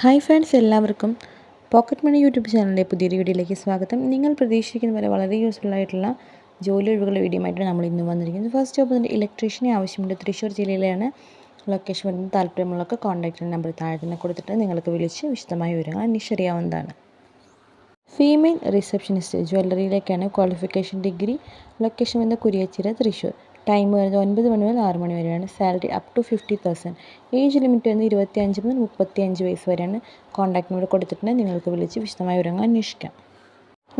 Hi friends എല്ലാവർക്കും pocket money YouTube ചാനലിന്റെ പുതിയൊരു വീഡിയോയിലേക്ക് സ്വാഗതം. നിങ്ങൾ പ്രതീക്ഷിക്കുന്ന പോലെ വളരെ യൂസ്ഫുൾ ആയിട്ടുള്ള ജോലി ഒഴിവുകളുടെ വീഡിയോ ആയിട്ട് നമ്മൾ ഇന്ന് വന്നിരിക്കുന്നത്. ഫസ്റ്റ് ജോബ് ഇതിന്റെ ഇലക്ട്രീഷ്യനെ ആവശ്യമുണ്ട്. തൃശ്ശൂർ ജില്ലയിലാണ് ലൊക്കേഷൻ വരുന്നത്. താല്പര്യമുള്ളവർക്ക് കോൺടാക്റ്റ് നമ്പർ താഴെ തന്നെ കൊടുത്തിട്ട് നിങ്ങൾക്ക് വിളിച്ച് വിശദമായ വിവരങ്ങൾ അന്വേഷിച്ചറിയാവുന്നതാണ്. ഫീമെയിൽ റിസപ്ഷനിസ്റ്റ് ജ്വല്ലറിയിലേക്കാണ് ക്വാളിഫിക്കേഷൻ ഡിഗ്രി ലൊക്കേഷൻ വരുന്നത് കുരിയച്ചിര തൃശ്ശൂർ. ടൈം വരുന്നത് ഒൻപത് മണി മുതൽ ആറ് മണി വരെയാണ്. Salary up to fifty thousand age limit വന്ന് ഇരുപത്തി അഞ്ച് മുതൽ മുപ്പത്തി അഞ്ച് വയസ്സ് വരെയാണ്. കോൺടാക്ട് നമ്പർ കൊടുത്തിട്ടുണ്ടെങ്കിൽ നിങ്ങൾക്ക് വിളിച്ച് വിശദമായ വിവരങ്ങൾ അന്വേഷിക്കാം.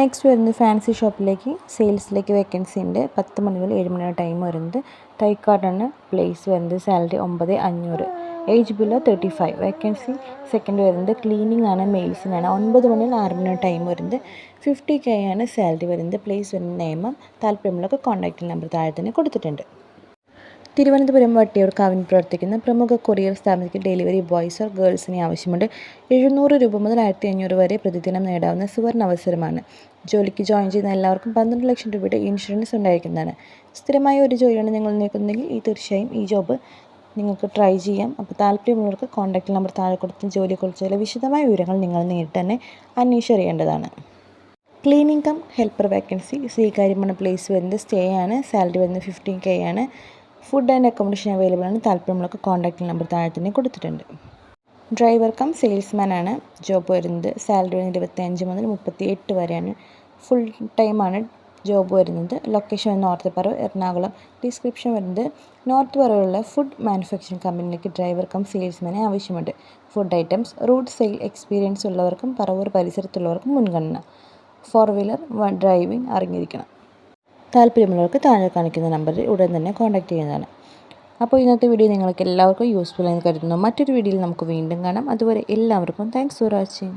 നെക്സ്റ്റ് വരുന്നത് ഫാൻസി ഷോപ്പിലേക്ക് സെയിൽസിലേക്ക് വേക്കൻസി ഉണ്ട്. പത്ത് മണി മുതൽ ഏഴ് മണിയാണ് ടൈം വരുന്നത്. തൈക്കാടാണ് പ്ലേസ് വരുന്നത് സാലറി ഒമ്പത് അഞ്ഞൂറ്. Age below thirty five vacancy second വരുന്നത് ക്ലീനിങ് ആണ് മെയിൽസിനാണ് ഒൻപത് മണി ആറ് മണിയാണ് ടൈം വരുന്നത്. ഫിഫ്റ്റി കെ ആണ് സാലറി വരുന്നത്. പ്ലേസ് വരുന്ന നിയമം താല്പര്യമുള്ളവർക്ക് കോൺടാക്റ്റ് നമ്പർ താഴെ തന്നെ കൊടുത്തിട്ടുണ്ട്. തിരുവനന്തപുരം വട്ടിയൂർക്കാവിൽ പ്രവർത്തിക്കുന്ന പ്രമുഖ കൊറിയർ സ്ഥാപനത്തിൽ ഡെലിവറി ബോയ്സ് ഓർ ഗേൾസിനെ ആവശ്യമുണ്ട്. എഴുന്നൂറ് രൂപ മുതൽ ആയിരത്തി അഞ്ഞൂറ് വരെ പ്രതിദിനം നേടാവുന്ന സുവർണ അവസരമാണ്. ജോലിക്ക് ജോയിൻ ചെയ്യുന്ന എല്ലാവർക്കും പന്ത്രണ്ട് ലക്ഷം രൂപയുടെ ഇൻഷുറൻസ് ഉണ്ടായിരിക്കുന്നതാണ്. സ്ഥിരമായ ഒരു ജോലിയാണ് നിങ്ങൾ നിൽക്കുന്നതെങ്കിൽ ഈ തീർച്ചയായും ഈ ജോബ് നിങ്ങൾക്ക് ട്രൈ ചെയ്യാം. അപ്പോൾ താല്പര്യമുള്ളവർക്ക് കോൺടാക്റ്റ് നമ്പർ താഴെ കൊടുത്ത് ജോലിയെക്കുറിച്ചുള്ള വിശദമായ വിവരങ്ങൾ നിങ്ങൾ നേരിട്ട് തന്നെ അന്വേഷിച്ചറിയേണ്ടതാണ് ക്ലീനിങ് കം ഹെൽപ്പർ വേക്കൻസി സ്വീകാര്യമാണ് പ്ലേസ് വരുന്നത് സ്റ്റേ ആണ് സാലറി വരുന്നത് ഫിഫ്റ്റീൻ കെ ആണ്. ഫുഡ് ആൻഡ് അക്കോമഡേഷൻ അവൈലബിൾ ആണ്. താല്പര്യമുള്ളവർക്ക് കോൺടാക്റ്റ് നമ്പർ താഴെ തന്നെ കൊടുത്തിട്ടുണ്ട്. ഡ്രൈവർ കം സെയിൽസ്മാൻ ആണ്. ജോബ് വരുന്നത് സാലറി വരുന്നത് ഇരുപത്തി അഞ്ച് മുതൽ മുപ്പത്തി എട്ട് വരെയാണ് ഫുൾ ടൈമാണ് ജോബ് വരുന്നത്. ലൊക്കേഷൻ വരുന്നത് നോർത്ത് പറവ് എറണാകുളം. ഡിസ്ക്രിപ്ഷൻ വരുന്നത് നോർത്ത് പറവുള്ള ഫുഡ് മാനുഫാക്ചറിങ് കമ്പനിയിലേക്ക് ഡ്രൈവർ കം സെയിൽസ്മാനെ ആവശ്യമുണ്ട്. Food items route sale experience ഉള്ളവർക്കും പറവൂർ പരിസരത്തുള്ളവർക്കും മുൻഗണന. ഫോർ വീലർ ഡ്രൈവിംഗ് അറിഞ്ഞിരിക്കണം. താല്പര്യമുള്ളവർക്ക് താഴെ കാണിക്കുന്ന നമ്പറിൽ ഉടൻ തന്നെ കോൺടാക്റ്റ് ചെയ്യുന്നതാണ്. അപ്പോൾ ഇന്നത്തെ വീഡിയോ നിങ്ങൾക്ക് എല്ലാവർക്കും യൂസ്ഫുൾ ആയി കരുതുന്നു. മറ്റൊരു വീഡിയോയിൽ നമുക്ക് വീണ്ടും കാണാം. അതുവരെ എല്ലാവർക്കും താങ്ക്സ് ഫോർ വാച്ചിങ്